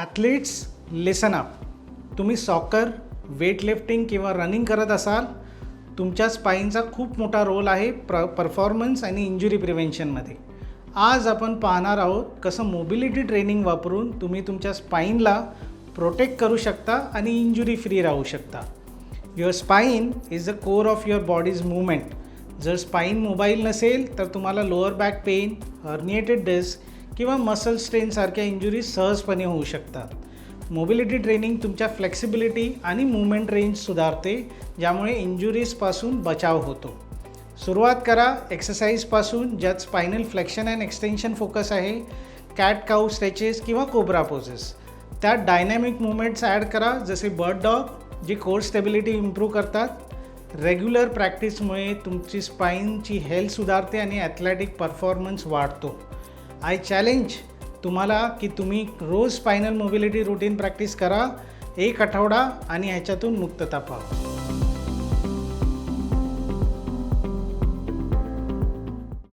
Athletes listen up तुम्ही soccer weightlifting किंवा running करत असाल तुमच्या स्पाईनचा खूप मोठा रोल आहे प्र परफॉर्मन्स आणि इंजुरी प्रिव्हेन्शनमध्ये आज आपण पाहणार आहोत कसं मोबिलिटी ट्रेनिंग वापरून तुम्ही तुमच्या स्पाईनला प्रोटेक्ट करू शकता आणि इंजुरी फ्री राहू शकता. Your spine is the core of your body's movement जर स्पाईन मोबाईल नसेल तर तुम्हाला lower back pain herniated disc किंवा मसल स्ट्रेनसारख्या इंजुरीज सहजपणे होऊ शकतात. मोबिलिटी ट्रेनिंग तुमच्या फ्लेक्सिबिलिटी आणि मुवमेंट रेंज सुधारते ज्यामुळे इंजुरीजपासून बचाव होतो. सुरुवात करा एक्सरसाइजपासून ज्यात spinal flexion and extension focus आहे कॅट काऊ स्ट्रेचेस किंवा कोबरा पोजेस त्यात डायनॅमिक मुवमेंट्स ॲड करा जसे बर्ड डॉग जे कोर स्टेबिलिटी इम्प्रूव्ह करतात. रेग्युलर प्रॅक्टिसमुळे तुमची स्पाईनची हेल्थ सुधारते आणि ॲथलेटिक परफॉर्मन्स वाढतो. आय चॅलेंज तुम्हाला की तुम्ही रोज स्पायनल मोबिलिटी रुटीन प्रॅक्टिस करा एक आठवडा आणि ह्याच्यातून मुक्तता पाहा